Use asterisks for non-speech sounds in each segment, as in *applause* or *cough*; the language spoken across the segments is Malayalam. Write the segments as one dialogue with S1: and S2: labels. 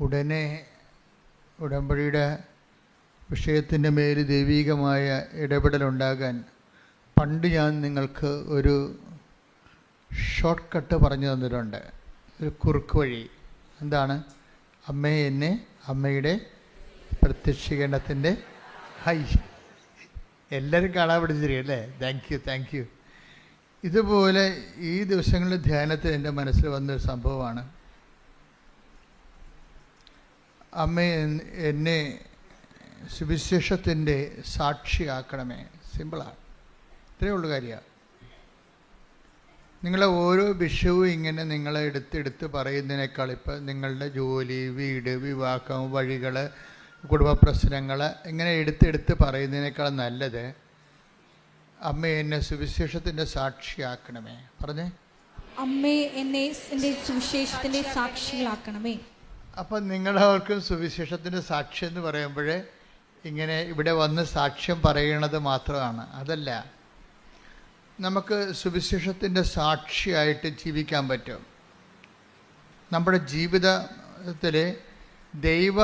S1: ഉടനെ ഉടമ്പടിയുടെ വിഷയത്തിന്റെ മേൽ ദൈവീകമായ ഇടപെടലുണ്ടാകാൻ പണ്ട് ഞാൻ നിങ്ങൾക്ക് ഒരു ഷോർട്ട് കട്ട് പറഞ്ഞു തന്നിട്ടുണ്ട്. ഒരു കുറുക്ക് വഴി. എന്താണ്? അമ്മയെ എന്നെ അമ്മയുടെ പ്രത്യക്ഷീകരണത്തിന്റെ ഹൈ. എല്ലാവരും കാണാൻ പിടിച്ചിരിക്കും അല്ലേ? താങ്ക് യു താങ്ക് യു ഇതുപോലെ ഈ ദിവസങ്ങളിൽ ധ്യാനത്തിൽ എന്റെ മനസ്സിൽ വന്നൊരു സംഭവമാണ്. അമ്മ എന്നെ സുവിശേഷത്തിന്റെ സാക്ഷിയാക്കണമേ. സിമ്പിളാണ്. ഇത്രയേ ഉള്ളൂ കാര്യമാണ് നിങ്ങളെ ഓരോ വിഷയവും ഇങ്ങനെ നിങ്ങളെ എടുത്തെടുത്ത് പറയുന്നതിനേക്കാൾ ഇപ്പം നിങ്ങളുടെ ജോലി വീട് വിവാഹം വഴികൾ കുടുംബ പ്രശ്നങ്ങൾ ഇങ്ങനെ എടുത്തെടുത്ത് പറയുന്നതിനേക്കാൾ നല്ലത് അമ്മ എന്നെ സുവിശേഷത്തിന്റെ സാക്ഷിയാക്കണമേ. പറഞ്ഞേ.
S2: അമ്മേ എന്നെ എന്റെ സുവിശേഷത്തിന്റെ സാക്ഷികളാക്കണമേ.
S1: അപ്പം നിങ്ങളവർക്കും സുവിശേഷത്തിന്റെ സാക്ഷി എന്ന് പറയുമ്പോൾ ഇങ്ങനെ ഇവിടെ വന്ന് സാക്ഷ്യം പറയണത് മാത്രമാണ്. അതല്ല നമുക്ക് സുവിശേഷത്തിന്റെ സാക്ഷിയായിട്ട് ജീവിക്കാൻ പറ്റും. നമ്മുടെ ജീവിതത്തിൽ ദൈവ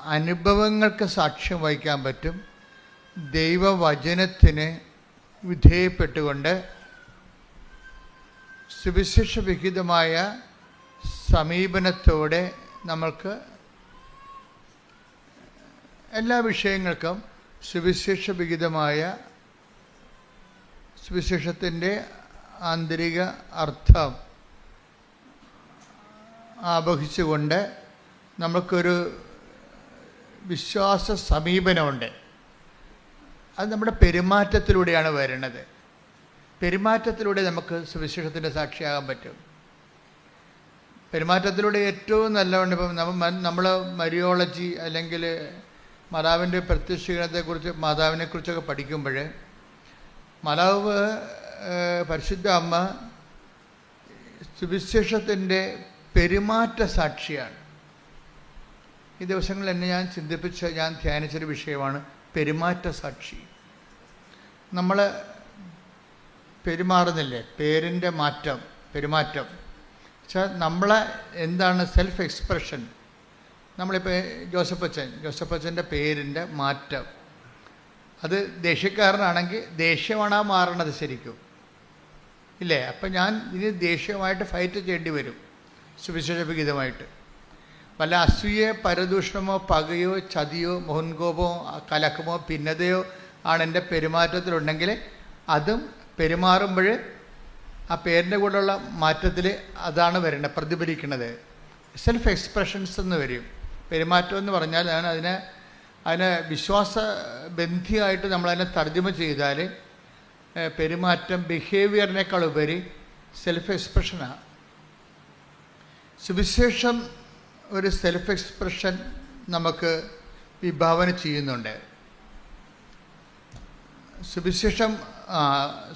S1: അനുഭവങ്ങൾക്ക് സാക്ഷ്യം വഹിക്കാൻ പറ്റും. ദൈവവചനത്തിന് വിധേയപ്പെട്ടുകൊണ്ട് സുവിശേഷവിഹിതമായ സമീപനത്തോടെ നമ്മൾക്ക് എല്ലാ വിഷയങ്ങൾക്കും സുവിശേഷ വിഹിതമായ സുവിശേഷത്തിന്റെ ആന്തരിക അർത്ഥം ആവഹിച്ചുകൊണ്ട് നമുക്കൊരു വിശ്വാസ സമീപനമുണ്ട്. അത് നമ്മുടെ പെരുമാറ്റത്തിലൂടെയാണ് വരുന്നത്. പെരുമാറ്റത്തിലൂടെ നമുക്ക് സുവിശേഷത്തിന്റെ സാക്ഷിയാകാൻ പറ്റും. പെരുമാറ്റത്തിലൂടെ ഏറ്റവും നല്ലതുണ്ട് ഇപ്പം നമ്മൾ മരിയോളജി അല്ലെങ്കിൽ മാതാവിന്റെ പ്രത്യക്ഷീകരണത്തെക്കുറിച്ച് മാതാവിനെക്കുറിച്ചൊക്കെ പഠിക്കുമ്പോൾ മാതാവ് പരിശുദ്ധ അമ്മ സുവിശേഷത്തിന്റെ പെരുമാറ്റ സാക്ഷിയാണ്. ഈ ദിവസങ്ങളിൽ എന്നെ ഞാൻ ചിന്തിപ്പിച്ച ഞാൻ ധ്യാനിച്ചൊരു വിഷയമാണ് പെരുമാറ്റ സാക്ഷി. നമ്മൾ പെരുമാറുന്നില്ലേ? പേരിന്റെ മാറ്റം പെരുമാറ്റം. വെച്ചാൽ നമ്മളെ എന്താണ് സെൽഫ് എക്സ്പ്രഷൻ നമ്മളിപ്പോൾ ജോസഫ് അച്ഛൻ ജോസഫ് അച്ഛന്റെ പേരിന്റെ മാറ്റം. അത് ദേഷ്യക്കാരനാണെങ്കിൽ ദേഷ്യമാണ് ആ മാറണത് ശരിക്കും. ഇല്ലേ? അപ്പം ഞാൻ ഇനി ദേഷ്യമായിട്ട് ഫൈറ്റ് ചെയ്യേണ്ടി വരും സുവിശേഷവിഹിതമായിട്ട് വല്ല അസൂയ പരദൂഷണമോ പകയോ ചതിയോ മുൻകോപമോ കലക്കമോ ഭിന്നതയോ ആണ് എന്റെ പെരുമാറ്റത്തിലുണ്ടെങ്കിൽ അതും പെരുമാറുമ്പോൾ ആ പേരിന്റെ കൂടെയുള്ള മാറ്റത്തിൽ അതാണ് വരേണ്ടത് പ്രതിഫലിക്കുന്നത്. സെൽഫ് എക്സ്പ്രഷൻസ് എന്ന് വരും. പെരുമാറ്റം എന്ന് പറഞ്ഞാൽ ഞാൻ അതിനെ അതിനെ വിശ്വാസ ബന്ധിയായിട്ട് നമ്മളതിനെ തർജമ ചെയ്താൽ പെരുമാറ്റം ബിഹേവിയറിനേക്കാൾ ഉപരി സെൽഫ് എക്സ്പ്രഷനാണ് സുവിശേഷം ഒരു സെൽഫ് എക്സ്പ്രഷൻ നമുക്ക് വിഭാവന ചെയ്യുന്നുണ്ട്. സുവിശേഷം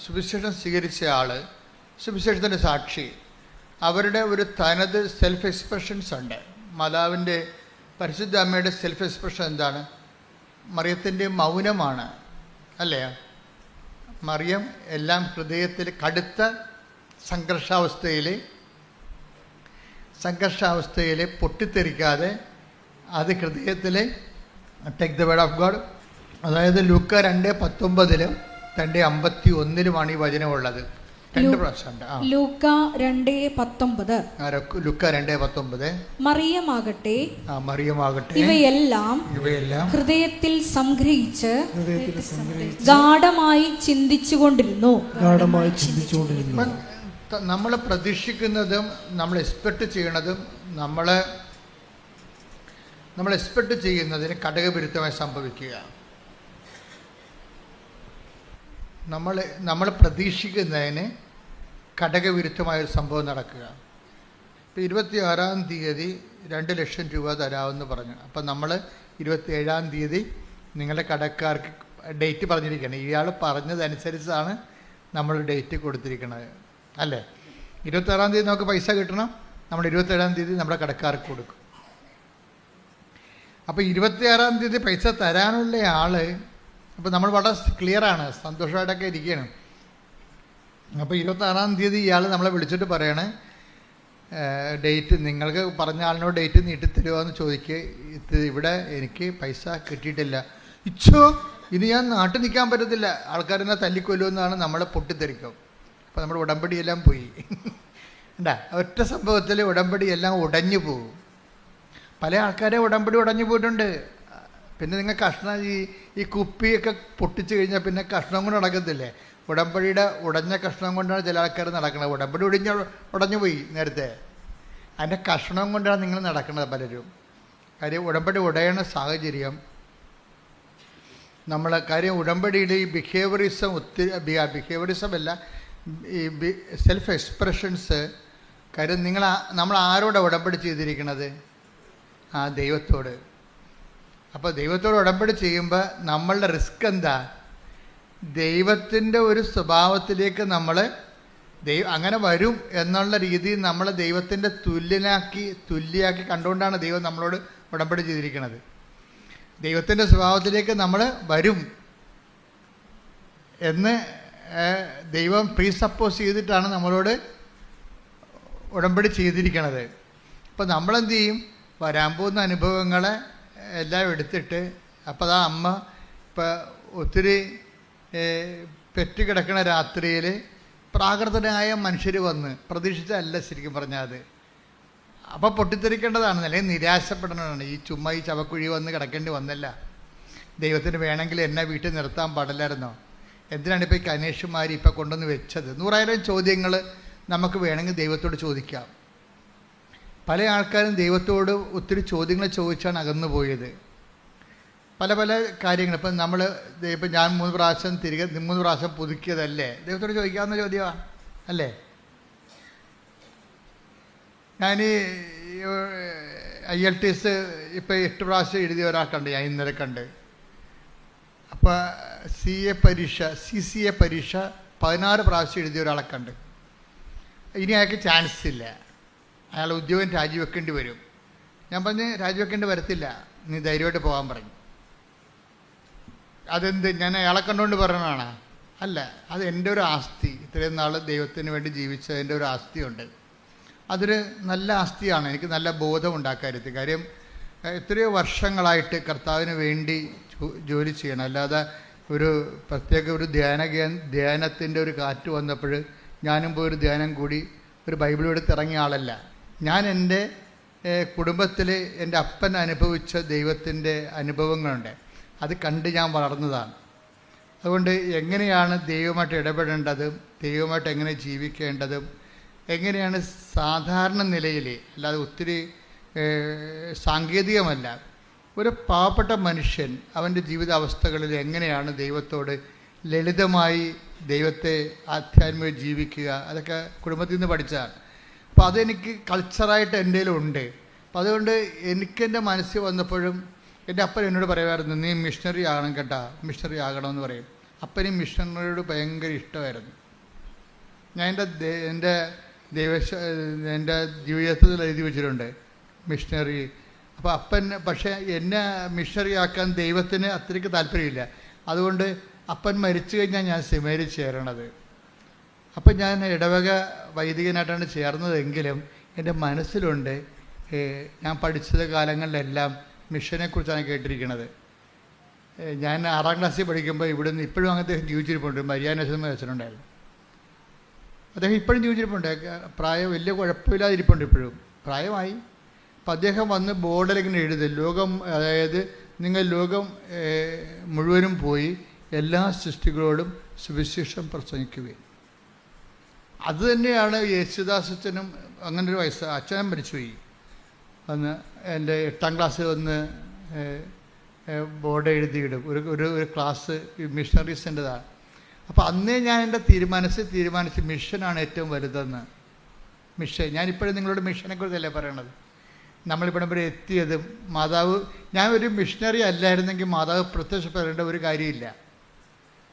S1: സുവിശേഷം സ്വീകരിച്ച ആൾ സുവിശേഷത്തിന്റെ സാക്ഷി. അവരുടെ ഒരു തനത് സെൽഫ് എക്സ്പ്രഷൻസ് ഉണ്ട്. മാതാവിന്റെ പരിശുദ്ധ അമ്മയുടെ സെൽഫ് എക്സ്പ്രഷൻ എന്താണ്? മറിയത്തിന്റെ മൗനമാണ്. അല്ലേ? മറിയം എല്ലാം ഹൃദയത്തിൽ കടുത്ത സംഘർഷാവസ്ഥയിൽ സംഘർഷാവസ്ഥയിൽ പൊട്ടിത്തെറിക്കാതെ അത് ഹൃദയത്തിൽ take the word of God അതായത് ലൂക്ക രണ്ട് പത്തൊമ്പതിലും രണ്ട് അമ്പത്തി ഒന്നിലുമാണ് ഈ വചനമുള്ളത്.
S2: ലൂക്ക രണ്ട് പത്തൊമ്പത്.
S1: ആ, ലുക്ക- രണ്ട് പത്തൊമ്പത്.
S2: മറിയമാകട്ടെ.
S1: ആ മറിയമാകട്ടെ.
S2: ഇവയെല്ലാം
S1: ഇവയെല്ലാം
S2: ഹൃദയത്തിൽ സംഗ്രഹിച്ച്
S3: ഹൃദയത്തിൽ സംഗ്രഹിച്ച്
S2: ഗാഠമായി ചിന്തിച്ചുകൊണ്ടിരുന്നു.
S3: ഗാഠമായി ചിന്തിച്ചുകൊണ്ടിരുന്നു.
S1: നമ്മൾ പ്രതീക്ഷിക്കുന്നതും നമ്മൾ എക്സ്പെക്ട് ചെയ്യണതും നമ്മൾ നമ്മൾ എക്സ്പെക്ട് ചെയ്യുന്നതിന് ഘടകവിരുദ്ധമായി സംഭവിക്കുക. നമ്മൾ നമ്മൾ പ്രതീക്ഷിക്കുന്നതിന് ഘടകവിരുദ്ധമായൊരു സംഭവം നടക്കുക. ഇപ്പോൾ ഇരുപത്തി ആറാം തീയതി രണ്ട് ലക്ഷം രൂപ തരാമെന്ന് പറഞ്ഞു. അപ്പം നമ്മൾ ഇരുപത്തി ഏഴാം തീയതി നിങ്ങളുടെ കടക്കാർക്ക് ഡേറ്റ് പറഞ്ഞിരിക്കണം ഇയാൾ പറഞ്ഞതനുസരിച്ചാണ് നമ്മൾ ഡേറ്റ് കൊടുത്തിരിക്കുന്നത് അല്ലേ? ഇരുപത്താറാം തീയതി നമുക്ക് പൈസ കിട്ടണം. നമ്മൾ ഇരുപത്തേഴാം തീയതി നമ്മുടെ കടക്കാർക്ക് കൊടുക്കും. അപ്പോൾ ഇരുപത്തിയാറാം തീയതി പൈസ തരാനുള്ള ആൾ അപ്പോൾ നമ്മൾ വളരെ ക്ലിയറാണ് സന്തോഷമായിട്ടൊക്കെ ഇരിക്കുകയാണ്. അപ്പോൾ ഇരുപത്താറാം തീയതി ഇയാൾ നമ്മളെ വിളിച്ചിട്ട് പറയണേ ഡേറ്റ് നിങ്ങൾക്ക് പറഞ്ഞ ആളിനോട് ഡേറ്റ് നീട്ടിത്തരുമോ എന്ന് ചോദിക്കുക ഇവിടെ എനിക്ക് പൈസ കിട്ടിയിട്ടില്ല. ഇച്ചോ ഇനി ഞാൻ നാട്ടിൽ നിൽക്കാൻ പറ്റത്തില്ല. ആൾക്കാരെന്നെ തല്ലിക്കൊല്ലുമെന്നാണ് നമ്മളെ പൊട്ടിത്തെറിക്കും. അപ്പോൾ നമ്മുടെ ഉടമ്പടിയെല്ലാം പോയി. ഉണ്ടാ ഒറ്റ സംഭവത്തിൽ ഉടമ്പടിയെല്ലാം ഉടഞ്ഞു പോകും പല ആൾക്കാരെ ഉടമ്പടി ഉടഞ്ഞു പോയിട്ടുണ്ട്. പിന്നെ നിങ്ങൾ കഷ്ണം ഈ ഈ കുപ്പിയൊക്കെ പൊട്ടിച്ചു കഴിഞ്ഞാൽ പിന്നെ കഷ്ണം കൊണ്ട് നടക്കത്തില്ലേ? ഉടമ്പടിയുടെ ഉടഞ്ഞ കഷ്ണം കൊണ്ടാണ് ചില ആൾക്കാർ നടക്കുന്നത് ഉടമ്പടി ഒടിഞ്ഞ ഉടഞ്ഞു പോയി നേരത്തെ. അതിന്റെ കഷ്ണം കൊണ്ടാണ് നിങ്ങൾ നടക്കുന്നത് പലരും. കാര്യം ഉടമ്പടി ഉടയണ സാഹചര്യം നമ്മൾ കാര്യം ഉടമ്പടിയിൽ ഈ ബിഹേവിയറിസം ഒത്തിരി ബിഹേവിയറിസം അല്ല ഈ സെൽഫ് എക്സ്പ്രഷൻസ് കാര്യം നിങ്ങൾ നമ്മൾ ആരോടാണ് ഉടമ്പടി ചെയ്തിരിക്കുന്നത് ആ ദൈവത്തോട്. അപ്പോൾ ദൈവത്തോട് ഉടമ്പടി ചെയ്യുമ്പോൾ നമ്മളുടെ റിസ്ക് എന്താ? ദൈവത്തിന്റെ ഒരു സ്വഭാവത്തിലേക്ക് നമ്മൾ ദൈവം അങ്ങനെ വരും എന്നുള്ള രീതിയിൽ നമ്മൾ ദൈവത്തിന്റെ തുല്യനാക്കി തുല്യാക്കി കണ്ടുകൊണ്ടാണ് ദൈവം നമ്മളോട് ഉടമ്പടി ചെയ്തിരിക്കുന്നത്. ദൈവത്തിന്റെ സ്വഭാവത്തിലേക്ക് നമ്മൾ വരും എന്ന് ദൈവം പ്രീ സപ്പോസ് ചെയ്തിട്ടാണ് നമ്മളോട് ഉടമ്പടി ചെയ്തിരിക്കണത്. അപ്പോൾ നമ്മളെന്ത് ചെയ്യും? വരാൻ പോകുന്ന അനുഭവങ്ങളെ എല്ലാം എടുത്തിട്ട് അപ്പോൾ അതാ അമ്മ ഇപ്പം ഒത്തിരി പെറ്റ് കിടക്കണ രാത്രിയിൽ പ്രാകൃതനായ മനുഷ്യർ വന്ന് പ്രതീക്ഷിച്ചല്ല ശരിക്കും പറഞ്ഞാൽ അത്. അപ്പോൾ പൊട്ടിത്തെറിക്കേണ്ടതാണ് അല്ലെങ്കിൽ നിരാശപ്പെടേണ്ടതാണ്. ഈ ചുമ്മാ ഈ ചവക്കുഴി വന്ന് കിടക്കേണ്ടി വന്നല്ല. ദൈവത്തിന് വേണമെങ്കിൽ എന്നെ വീട്ടിൽ നിർത്താൻ പാടില്ലായിരുന്നോ? എന്തിനാണ് ഇപ്പോൾ ഈ കനേഷുമാർ ഇപ്പോൾ കൊണ്ടുവന്ന് വെച്ചത്? നൂറായിരം ചോദ്യങ്ങൾ നമുക്ക് വേണമെങ്കിൽ ദൈവത്തോട് ചോദിക്കാം. പല ആൾക്കാരും ദൈവത്തോട് ഒത്തിരി ചോദ്യങ്ങൾ ചോദിച്ചാണ് അകന്നു പോയത്. പല പല കാര്യങ്ങൾ. ഇപ്പം നമ്മൾ ഇപ്പം ഞാൻ മൂന്ന് പ്രാവശ്യം തിരികെ മൂന്ന് പ്രാവശ്യം പുതുക്കിയതല്ലേ? ദൈവത്തോട് ചോദിക്കാവുന്ന ചോദ്യമാണ് അല്ലേ? ഞാൻ ഐ എൽ ടി എസ് ഇപ്പോൾ എട്ട് പ്രാവശ്യം എഴുതിയ ഒരാൾക്കുണ്ട് ഞാൻ ഇന്നലെ കണ്ട്. അപ്പോൾ സി എ പരീക്ഷ സി സി എ പരീക്ഷ പതിനാറ് പ്രാവശ്യം എഴുതിയ ഒരാളെ കണ്ട്. ഇനി അയാൾക്ക് ചാൻസ് ഇല്ല. അയാൾ ഉദ്യോഗം രാജിവെക്കേണ്ടി വരും. ഞാൻ പറഞ്ഞ് രാജിവെക്കേണ്ടി വരത്തില്ല. നീ ധൈര്യമായിട്ട് പോകാൻ പറഞ്ഞു അതെന്ത്? ഞാൻ അയാളെ കണ്ടുകൊണ്ട് പറഞ്ഞതാണ്? അല്ല അത് എന്റെ ഒരു ആസ്തി. ഇത്രയും നാൾ ദൈവത്തിന് വേണ്ടി ജീവിച്ചതിന്റെ ഒരു ആസ്തിയുണ്ട്. അതൊരു നല്ല ആസ്തിയാണ്. എനിക്ക് നല്ല ബോധം ആ കാര്യം എത്രയോ വർഷങ്ങളായിട്ട് കർത്താവിന് വേണ്ടി ജോലി ചെയ്യണം. അല്ലാതെ ഒരു പ്രത്യേക ഒരു ധ്യാന ധ്യാനത്തിന്റെ ഒരു കാറ്റ് വന്നപ്പോൾ ഞാനും പോയി ഒരു ധ്യാനം കൂടി ഒരു ബൈബിൾ എടുത്ത് ഇറങ്ങിയ ആളല്ല. ഞാൻ എന്റെ കുടുംബത്തിൽ എന്റെ അപ്പൻ അനുഭവിച്ച ദൈവത്തിന്റെ അനുഭവങ്ങളുണ്ട്. അത് കണ്ട് ഞാൻ വളർന്നതാണ്. അതുകൊണ്ട് എങ്ങനെയാണ് ദൈവമായിട്ട് ഇടപെടേണ്ടതും? ദൈവമായിട്ട് എങ്ങനെ ജീവിക്കേണ്ടതും? എങ്ങനെയാണ് സാധാരണ നിലയിൽ അല്ലാതെ ഒത്തിരി സാങ്കേതികമല്ല ഒരു പാവപ്പെട്ട മനുഷ്യൻ അവന്റെ ജീവിതാവസ്ഥകളിൽ എങ്ങനെയാണ് ദൈവത്തോട് ലളിതമായി ദൈവത്തെ ആധ്യാത്മിക ജീവിക്കുക? അതൊക്കെ കുടുംബത്തിൽ നിന്ന് പഠിച്ചതാണ്. അപ്പോൾ അതെനിക്ക് കൾച്ചറായിട്ട് എന്റെ ഉണ്ട് അപ്പം അതുകൊണ്ട് എനിക്കെന്റെ മനസ്സിൽ വന്നപ്പോഴും എന്റെ അപ്പൻ എന്നോട് പറയുമായിരുന്നു നീ മിഷണറി ആകണം കേട്ടാ മിഷണറി ആകണമെന്ന് പറയും. അപ്പനും മിഷണറിയോട് ഭയങ്കര ഇഷ്ടമായിരുന്നു. ഞാൻ എന്റെ എന്റെ ദൈവ എന്റെ ജീവിതത്തിൽ എഴുതി വെച്ചിട്ടുണ്ട് മിഷണറി അപ്പോൾ അപ്പൻ പക്ഷേ എന്നെ മിഷണറി ആക്കാൻ ദൈവത്തിന് അത്രയ്ക്ക് താല്പര്യമില്ല. അതുകൊണ്ട് അപ്പൻ മരിച്ചു കഴിഞ്ഞാൽ ഞാൻ സെമേരി ചേരണത്. അപ്പം ഞാൻ ഇടവക വൈദികനായിട്ടാണ് ചേർന്നതെങ്കിലും എന്റെ മനസ്സിലുണ്ട് ഞാൻ പഠിച്ചത് കാലങ്ങളിലെല്ലാം മിഷനെക്കുറിച്ചാണ് കേട്ടിരിക്കുന്നത്. ഞാൻ ആറാം ക്ലാസ്സിൽ പഠിക്കുമ്പോൾ ഇവിടുന്ന് ഇപ്പോഴും അങ്ങനത്തെ ജീവിച്ചിരിപ്പുണ്ട്. മരിയാനസം വെച്ചിട്ടുണ്ടായിരുന്നു അദ്ദേഹം ഇപ്പോഴും ജീവിച്ചിരിപ്പുണ്ട്. പ്രായം വലിയ കുഴപ്പമില്ലാതിരിപ്പുണ്ട് ഇപ്പോഴും. പ്രായമായി. അപ്പം അദ്ദേഹം വന്ന് ബോർഡിൽ ഇങ്ങനെ എഴുതി ലോകം അതായത് നിങ്ങൾ ലോകം മുഴുവനും പോയി എല്ലാ സൃഷ്ടികളോടും സുവിശേഷം പ്രസംഗിക്കുകയും. അത് തന്നെയാണ് യേശുദാസ് അച്ഛനും അങ്ങനെ ഒരു വയസ്സ് അച്ഛനും മരിച്ചുപോയി അന്ന് എന്റെ എട്ടാം ക്ലാസ് വന്ന് ബോർഡ് എഴുതിയിടും. ഒരു ഒരു ഒരു ക്ലാസ് മിഷണറീസിന്റെതാണ് അപ്പോൾ അന്നേ ഞാൻ എന്റെ തീരുമാനിച്ച് തീരുമാനിച്ച് മിഷനാണ് ഏറ്റവും വലുതെന്ന്. മിഷൻ ഞാനിപ്പോഴും നിങ്ങളോട് മിഷനെക്കുറിച്ചല്ലേ പറയണത്? നമ്മളിവിടം വരെ എത്തിയതും മാതാവ് ഞാൻ ഒരു മിഷനറി അല്ലായിരുന്നെങ്കിൽ മാതാവ് പ്രത്യക്ഷപ്പെടേണ്ട ഒരു കാര്യമില്ല.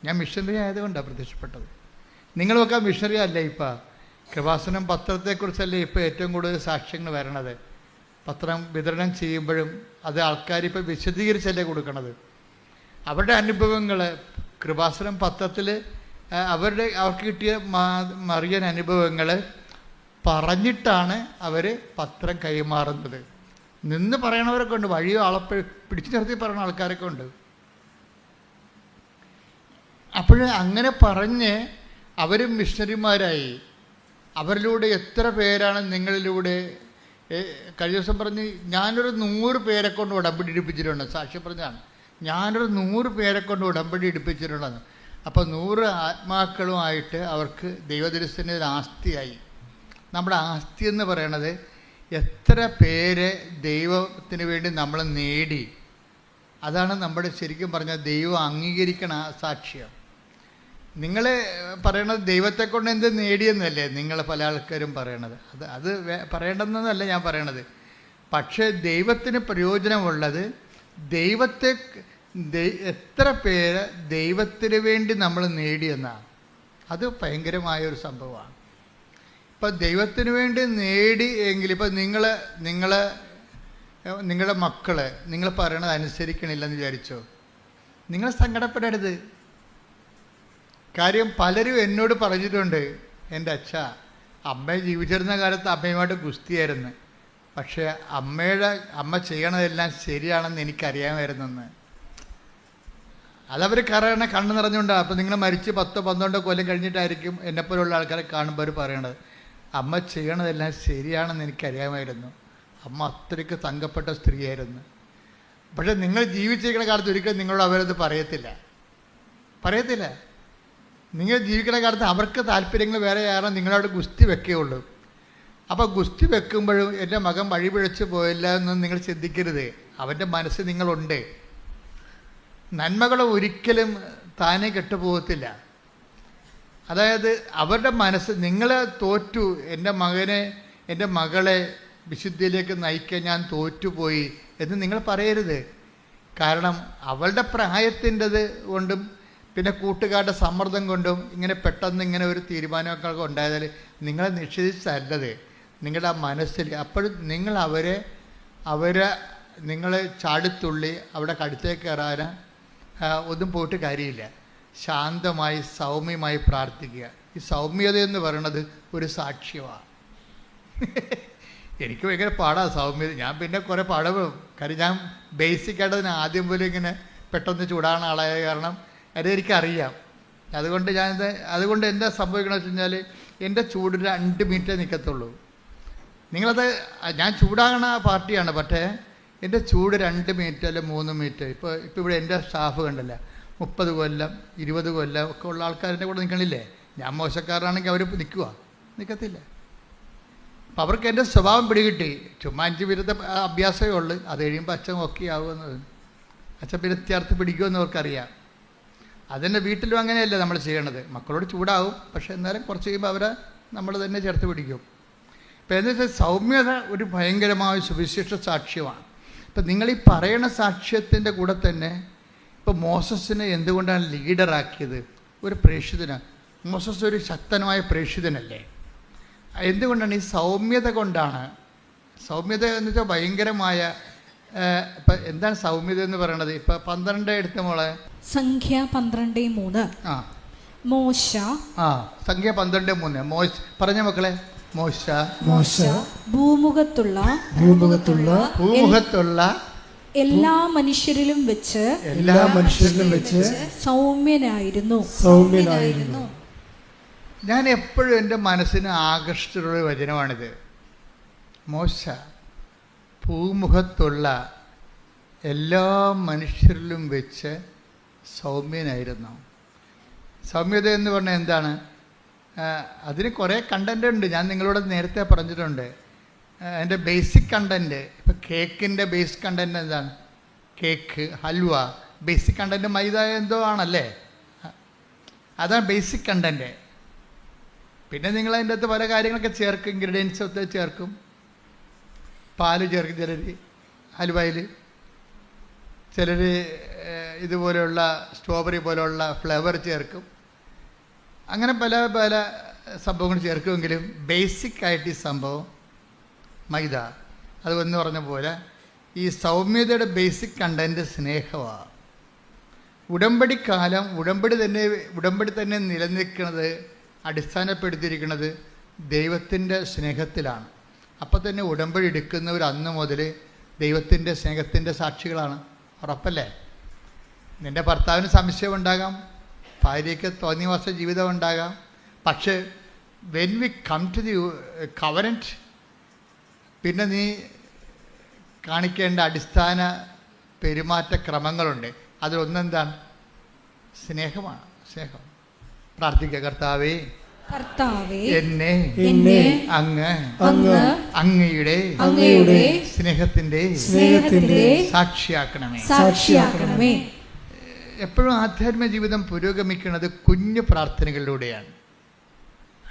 S1: ഞാൻ മിഷനറി ആയതുകൊണ്ടാണ് പ്രത്യക്ഷപ്പെട്ടത്. നിങ്ങളുമൊക്കെ മിഷറി അല്ല ഇപ്പം? കൃപാസനം പത്രത്തെക്കുറിച്ചല്ലേ ഇപ്പോൾ ഏറ്റവും കൂടുതൽ സാക്ഷ്യങ്ങൾ വരണത്? പത്രം വിതരണം ചെയ്യുമ്പോഴും അത് ആൾക്കാരിപ്പോൾ വിശദീകരിച്ചല്ലേ കൊടുക്കണത്? അവരുടെ അനുഭവങ്ങൾ കൃപാസനം പത്രത്തിൽ അവരുടെ അവർക്ക് കിട്ടിയ മറിയൻ അനുഭവങ്ങൾ പറഞ്ഞിട്ടാണ് അവർ പത്രം കൈമാറുന്നത്. നിന്ന് പറയണവരൊക്കെ ഉണ്ട് വഴിയോ ആളെ പിടിച്ചു നിർത്തി പറയുന്ന ആൾക്കാരൊക്കെ ഉണ്ട്. അപ്പോൾ അങ്ങനെ പറഞ്ഞ് അവരും മിഷണറിമാരായി. അവരിലൂടെ എത്ര പേരാണ് നിങ്ങളിലൂടെ കഴിഞ്ഞ ദിവസം പറഞ്ഞ് ഞാനൊരു നൂറ് പേരെ കൊണ്ട് ഉടമ്പടി എടുപ്പിച്ചിട്ടുണ്ട് സാക്ഷി പറഞ്ഞാണ് ഞാനൊരു നൂറ് പേരെ കൊണ്ട് ഉടമ്പടി എടുപ്പിച്ചിട്ടുണ്ടെന്ന് അപ്പോൾ നൂറ് ആത്മാക്കളുമായിട്ട് അവർക്ക് ദൈവദൃശ്യത്തിന്റെ ഒരു ആസ്തിയായി. നമ്മുടെ ആസ്തി എന്ന് പറയണത് എത്ര പേരെ ദൈവത്തിന് വേണ്ടി നമ്മൾ നേടി. അതാണ് നമ്മുടെ ശരിക്കും പറഞ്ഞാൽ ദൈവം അംഗീകരിക്കണ സാക്ഷ്യം. നിങ്ങൾ പറയണത് ദൈവത്തെ കൊണ്ട് എന്ത് നേടിയെന്നല്ലേ നിങ്ങൾ പല ആൾക്കാരും പറയണത്? അത് അത് പറയേണ്ടതെന്നല്ല ഞാൻ പറയണത്. പക്ഷേ ദൈവത്തിന് പ്രയോജനമുള്ളത് ദൈവത്തെ എത്ര പേര് ദൈവത്തിന് വേണ്ടി നമ്മൾ നേടിയെന്നാണ് അത് ഭയങ്കരമായ ഒരു സംഭവമാണ്. ഇപ്പം ദൈവത്തിന് വേണ്ടി നേടി എങ്കിൽ ഇപ്പം നിങ്ങൾ നിങ്ങൾ നിങ്ങളുടെ മക്കൾ നിങ്ങൾ പറയണത് അനുസരിക്കണില്ലെന്ന് വിചാരിച്ചോ? നിങ്ങൾ സങ്കടപ്പെടരുത്. കാര്യം പലരും എന്നോട് പറഞ്ഞിട്ടുണ്ട് എന്റെ അച്ഛ അമ്മ ജീവിച്ചിരുന്ന കാലത്ത് അമ്മയുമായിട്ട് ഗുസ്തിയായിരുന്നു. പക്ഷേ അമ്മയുടെ അമ്മ ചെയ്യണതെല്ലാം ശരിയാണെന്ന് എനിക്കറിയാമായിരുന്നെന്ന്. അതവർ കറയണ കണ്ണ് നിറഞ്ഞുകൊണ്ടാണ് അപ്പോൾ നിങ്ങൾ മരിച്ച് പത്ത് പന്ത്രണ്ട് കൊല്ലം കഴിഞ്ഞിട്ടായിരിക്കും എന്നെപ്പോലുള്ള ആൾക്കാരെ കാണുമ്പോൾ അവർ പറയണത്. അമ്മ ചെയ്യണതെല്ലാം ശരിയാണെന്ന് എനിക്കറിയാമായിരുന്നു. അമ്മ അത്രയ്ക്ക് തങ്കപ്പെട്ട സ്ത്രീയായിരുന്നു. പക്ഷേ നിങ്ങൾ ജീവിച്ചിരിക്കുന്ന കാലത്ത് ഒരിക്കലും നിങ്ങളോട് അവരത് പറയത്തില്ല. പറയത്തില്ല. നിങ്ങൾ ജീവിക്കുന്ന കാലത്ത് അവർക്ക് താല്പര്യങ്ങൾ വേറെ കാരണം നിങ്ങളവിടെ ഗുസ്തി വെക്കുകയുള്ളൂ. അപ്പോൾ ഗുസ്തി വെക്കുമ്പോഴും എന്റെ മകൻ വഴിപിഴച്ച് പോയില്ല എന്ന് നിങ്ങൾ ചിന്തിക്കരുത്. അവന്റെ മനസ്സ് നിങ്ങളുണ്ട്. നന്മകൾ ഒരിക്കലും താനെ കെട്ടുപോകത്തില്ല. അതായത് അവരുടെ മനസ്സ് നിങ്ങൾ തോറ്റു എന്റെ മകനെ എന്റെ മകളെ വിശുദ്ധിയിലേക്ക് നയിക്കാൻ ഞാൻ തോറ്റുപോയി എന്ന് നിങ്ങൾ പറയരുത്. കാരണം അവളുടെ പ്രായത്തിന്റെത് കൊണ്ടും പിന്നെ കൂട്ടുകാരുടെ സമ്മർദ്ദം കൊണ്ടും ഇങ്ങനെ പെട്ടെന്ന് ഇങ്ങനെ ഒരു തീരുമാനമൊക്കെ ഉണ്ടായതിൽ നിങ്ങളെ നിഷേധിച്ചല്ലത്. നിങ്ങളുടെ മനസ്സിൽ അപ്പോഴും നിങ്ങൾ അവരെ അവരെ നിങ്ങൾ ചാടിത്തുള്ളി അവിടെ കടുത്തേക്ക് കയറാൻ ഒന്നും പോയിട്ട് കാര്യമില്ല. ശാന്തമായി സൗമ്യമായി പ്രാർത്ഥിക്കുക. ഈ സൗമ്യത എന്ന് പറയുന്നത് ഒരു സാക്ഷ്യമാണ് *laughs* എനിക്ക് ഭയങ്കര പാടാണ് സൗമ്യത. ഞാൻ പിന്നെ കുറേ പാടവും കാര്യം ഞാൻ ബേസിക്കായിട്ട് ആദ്യം പോലും ഇങ്ങനെ പെട്ടെന്ന് ചൂടാണ് ആളായ കാരണം അത് എനിക്കറിയാം അതുകൊണ്ട് ഞാൻ അതുകൊണ്ട് എന്താ സംഭവിക്കണമെന്ന് വെച്ച് കഴിഞ്ഞാൽ എന്റെ ചൂട് രണ്ട് മിനിറ്റേ നിൽക്കത്തുള്ളൂ നിങ്ങളത് ഞാൻ ചൂടാകണ പാർട്ടിയാണ് പക്ഷേ എന്റെ ചൂട് രണ്ട് മിനിറ്റ് അല്ലെ മൂന്ന് മിനിറ്റ്? ഇപ്പോൾ ഇപ്പോൾ ഇവിടെ എന്റെ സ്റ്റാഫ് കണ്ടല്ല? മുപ്പത് കൊല്ലം ഇരുപത് കൊല്ലം ഒക്കെ ഉള്ള ആൾക്കാരുടെ കൂടെ നിൽക്കണില്ലേ ഞാൻ മോശക്കാരനാണെങ്കിൽ അവർ നിൽക്കുക നിൽക്കത്തില്ല അപ്പം അവർക്ക് എന്റെ സ്വഭാവം പിടികിട്ടി. ചുമ്മാ അഞ്ച് വിരുദ്ധ അഭ്യാസമേ ഉള്ളൂ. അത് കഴിയുമ്പോൾ അച്ഛൻ ഓക്കെ ആവുമെന്നത് അച്ഛൻ പിന്നെ ചേർത്ത് പിടിക്കുമെന്ന് അവർക്കറിയാം. അതെന്നെ വീട്ടിലും അങ്ങനെയല്ല നമ്മൾ ചെയ്യണത്. മക്കളോട് ചൂടാവും. പക്ഷേ എന്നാലും കുറച്ച് കഴിയുമ്പോൾ അവരെ നമ്മൾ തന്നെ ചേർത്ത് പിടിക്കും. ഇപ്പം എന്ന് വെച്ചാൽ സൗമ്യത ഒരു ഭയങ്കരമായ സുവിശേഷ സാക്ഷ്യമാണ്. ഇപ്പം നിങ്ങൾ ഈ പറയണ സാക്ഷ്യത്തിന്റെ കൂടെ തന്നെ ഇപ്പം മോസസിനെ എന്തുകൊണ്ടാണ് ലീഡറാക്കിയത് ഒരു പ്രേക്ഷിതനാണ് മോസസ് ഒരു ശക്തനായ പ്രേക്ഷിതനല്ലേ? എന്തുകൊണ്ടാണ് ഈ സൗമ്യത കൊണ്ടാണ്? സൗമ്യത എന്ന് വെച്ചാൽ ഭയങ്കരമായ ഇപ്പം എന്താണ് സൗമ്യത എന്ന് പറയണത്? ഇപ്പൊ പന്ത്രണ്ട് എടുത്ത മോളെ.
S2: സംഖ്യ പന്ത്രണ്ട് മൂന്ന്.
S1: ആ.
S2: മോശ.
S1: ആ സംഖ്യ പന്ത്രണ്ട് മൂന്ന്. മോശ പറഞ്ഞ മക്കളെ. മോശ.
S3: മോശ.
S2: ഭൂമുഖത്തുള്ള
S3: ഭൂമുഖത്തുള്ള
S1: ഭൂമുഖത്തുള്ള
S2: എല്ലാ മനുഷ്യരിലും വെച്ച്
S3: എല്ലാ മനുഷ്യരിലും വെച്ച്
S2: സൗമ്യനായിരുന്നു.
S3: സൗമ്യനായിരുന്നു.
S1: ഞാൻ എപ്പോഴും എന്റെ മനസ്സിന് ആകർഷിച്ചിട്ടുള്ള വചനമാണിത്. മോശ. ഭൂമുഖത്തുള്ള എല്ലാ മനുഷ്യരിലും വെച്ച് സൗമ്യനായിരുന്നു. സൗമ്യത എന്ന് പറഞ്ഞാൽ എന്താണ്? അതിന് കുറേ കണ്ടന്റ് ഉണ്ട്. ഞാൻ നിങ്ങളോട് നേരത്തെ പറഞ്ഞിട്ടുണ്ട്. അതിന്റെ ബേസിക് കണ്ടന്റ് ഇപ്പം കേക്കിന്റെ ബേസ് കണ്ടന്റ് എന്താണ്? Cake halwa basic content maida എന്തോ ആണല്ലേ? അതാണ് ബേസിക് കണ്ടന്റ് പിന്നെ നിങ്ങൾ അതിന്റെ അകത്ത് പല കാര്യങ്ങളൊക്കെ ചേർക്കും ഇൻഗ്രീഡിയൻസ് ഒക്കെ ചേർക്കും. പാൽ ചേർക്കും ചിലർ ഹലുവയിൽ ചിലർ ഇതുപോലെയുള്ള സ്ട്രോബെറി പോലെയുള്ള ഫ്ലേവർ ചേർക്കും. അങ്ങനെ പല പല സംഭവങ്ങൾ ചേർക്കുമെങ്കിലും ബേസിക് ആയിട്ട് ഈ സംഭവം മൈദ. അത് എന്ന് പറഞ്ഞ പോലെ ഈ സൗമ്യതയുടെ ബേസിക് കണ്ടന്റ് സ്നേഹമാണ് ഉടമ്പടി കാലം ഉടമ്പടി തന്നെ ഉടമ്പടി തന്നെ നിലനിൽക്കുന്നത് അടിസ്ഥാനപ്പെടുത്തിയിരിക്കുന്നത് ദൈവത്തിന്റെ സ്നേഹത്തിലാണ്. അപ്പോൾ തന്നെ ഉടമ്പടി എടുക്കുന്നവർ അന്ന് മുതൽ ദൈവത്തിന്റെ സ്നേഹത്തിന്റെ സാക്ഷികളാണ്. ഉറപ്പല്ലേ? നിന്റെ ഭർത്താവിന് സംശയം ഉണ്ടാകാം ഭാര്യയ്ക്ക് തോന്നിവാസ ജീവിതം ഉണ്ടാകാം പക്ഷേ when we come to the covenant പിന്നെ നീ കാണിക്കേണ്ട അടിസ്ഥാന പെരുമാറ്റ ക്രമങ്ങളുണ്ട്. അതിലൊന്നെന്താണ്? സ്നേഹമാണ്. സ്നേഹം. പ്രാർത്ഥിക്കുക കർത്താവേ.
S2: കർത്താവേ
S1: എന്നെ
S2: എന്നെ
S1: അങ്ങ്
S2: അങ്ങ്
S1: അങ്ങയുടെ
S2: അങ്ങയുടെ
S1: സ്നേഹത്തിന്റെ
S2: സ്നേഹത്തിന്റെ
S1: സാക്ഷിയാക്കണമേ.
S2: സാക്ഷിയാക്കണമേ.
S1: എപ്പോഴും ആധ്യാത്മിക ജീവിതം പുരോഗമിക്കുന്നത് കുഞ്ഞു പ്രാർത്ഥനകളിലൂടെയാണ്.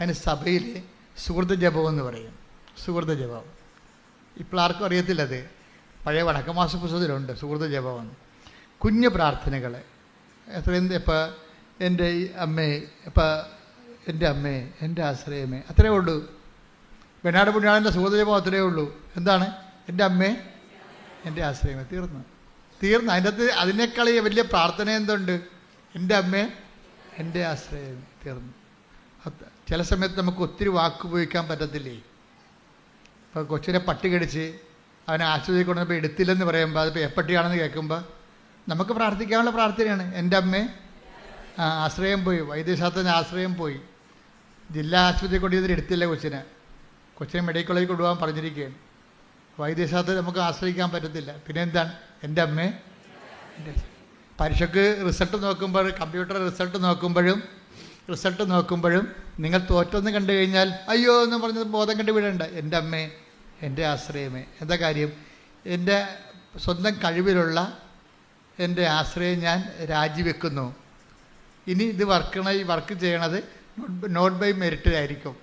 S1: അതിന് സഭയിൽ സുഹൃത്ത് ജപം എന്ന് പറയും. സുഹൃത്ത് ജപം. ഇപ്പോൾ ആർക്കും അറിയത്തില്ല അത്. പഴയ വടക്കമാസ പുസ്തകത്തിലുണ്ട് സുഹൃത്ത് ജപം കുഞ്ഞു പ്രാർത്ഥനകൾ. എത്രയും ഇപ്പോൾ എന്റെ അമ്മയെ അമ്മേ ഇപ്പം എന്റെ അമ്മേ എന്റെ ആശ്രയമേ. അത്രയേ ഉള്ളൂ. വെണ്ണാട് പുണ്യാളന്റെ സുഹൃത്ത് ജപം അത്രയേ ഉള്ളൂ. എന്താണ്? എന്റെ അമ്മേ എന്റെ ആശ്രയമേ. തീർന്നു. തീർന്നു. അതിന്റെ അകത്ത് അതിനേക്കാൾ വലിയ പ്രാർത്ഥന എന്തുണ്ട്? എന്റെ അമ്മേ എന്റെ ആശ്രയം തീർന്നു. ചില സമയത്ത് നമുക്ക് ഒത്തിരി വാക്ക് ഉപയോഗിക്കാൻ പറ്റത്തില്ലേ? ഇപ്പോൾ കൊച്ചിനെ പട്ടി കടിച്ച് അവനെ ആശുപത്രി കൊണ്ടുവന്നപ്പോൾ എടുത്തില്ലെന്ന് പറയുമ്പോൾ അതിപ്പോൾ എപ്പട്ടിയാണെന്ന് കേൾക്കുമ്പോൾ നമുക്ക് പ്രാർത്ഥിക്കാനുള്ള പ്രാർത്ഥനയാണ്. എന്റെ അമ്മേ ആശ്രയം പോയി. വൈദ്യശാസ്ത്രത്തിന് ആശ്രയം പോയി. ജില്ലാ ആശുപത്രി കൊണ്ടുവന്നിട്ട് എടുത്തില്ല കൊച്ചിനെ. കൊച്ചിനെ മെഡിക്കൽ കോളേജിൽ കൊണ്ടുപോകാൻ പറഞ്ഞിരിക്കുകയാണ്. വൈദ്യശാസ്ത്രം നമുക്ക് ആശ്രയിക്കാൻ പറ്റത്തില്ല. പിന്നെ എന്താണ് എന്റെ അമ്മ. പരീക്ഷയ്ക്ക് റിസൾട്ട് നോക്കുമ്പോൾ കമ്പ്യൂട്ടർ റിസൾട്ട് നോക്കുമ്പോഴും റിസൾട്ട് നോക്കുമ്പോഴും നിങ്ങൾ തോറ്റൊന്ന് കണ്ടു കഴിഞ്ഞാൽ അയ്യോ എന്ന് പറഞ്ഞത് ബോധം കണ്ടു വിടേണ്ട. എന്റെ അമ്മേ എന്റെ ആശ്രയമേ. എന്താ കാര്യം? എന്റെ സ്വന്തം കഴിവിലുള്ള എന്റെ ആശ്രയം ഞാൻ രാജിവെക്കുന്നു. ഇനി ഇത് വർക്കണ ഈ വർക്ക് ചെയ്യണത് നോട്ട് ബൈ മെറിറ്റിലായിരിക്കും